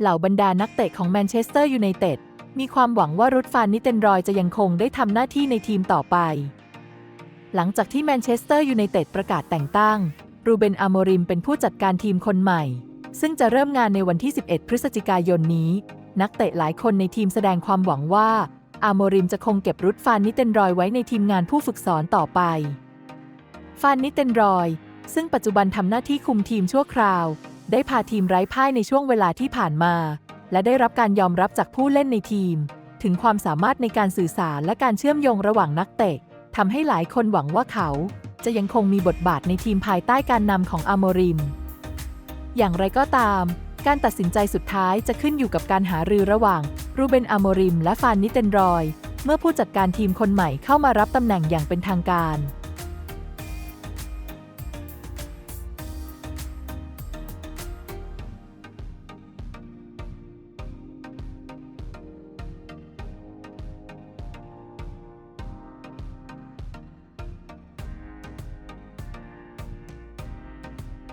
เหล่าบรรดานักเตะของแมนเชสเตอร์ยูไนเต็ดมีความหวังว่ารุดฟานนิเตนรอยจะยังคงได้ทำหน้าที่ในทีมต่อไป หลังจากที่แมนเชสเตอร์ยูไนเต็ดประกาศแต่งตั้ง รูเบนอาโมริมเป็นผู้จัดการทีมคนใหม่ ซึ่งจะเริ่มงานในวันที่ 11 พฤศจิกายนนี้ นักเตะหลายคนในทีมแสดงความหวังว่า อาโมริมจะคงเก็บรุดฟานนิเตนรอยไว้ในทีมงานผู้ฝึกสอนต่อไป ฟานนิเตนรอย ซึ่งปัจจุบันทำหน้าที่คุมทีมชั่วคราว ได้พาทีมไร้พ่ายในช่วงเวลาที่ผ่านมา และได้รับการยอมรับจากผู้เล่นในทีม ถึงความสามารถในการสื่อสารและการเชื่อมโยงระหว่างนักเตะทำให้หลายคนหวังว่าเขา จะยังคงมีบทบาทในทีมภายใต้การนำของอาโมริม อย่างไรก็ตาม การตัดสินใจสุดท้ายจะขึ้นอยู่กับการหารือระหว่าง รูเบนอาโมริม และฟานนิเตนรอย เมื่อผู้จัดการทีมคนใหม่เข้ามารับตำแหน่งอย่างเป็นทางการ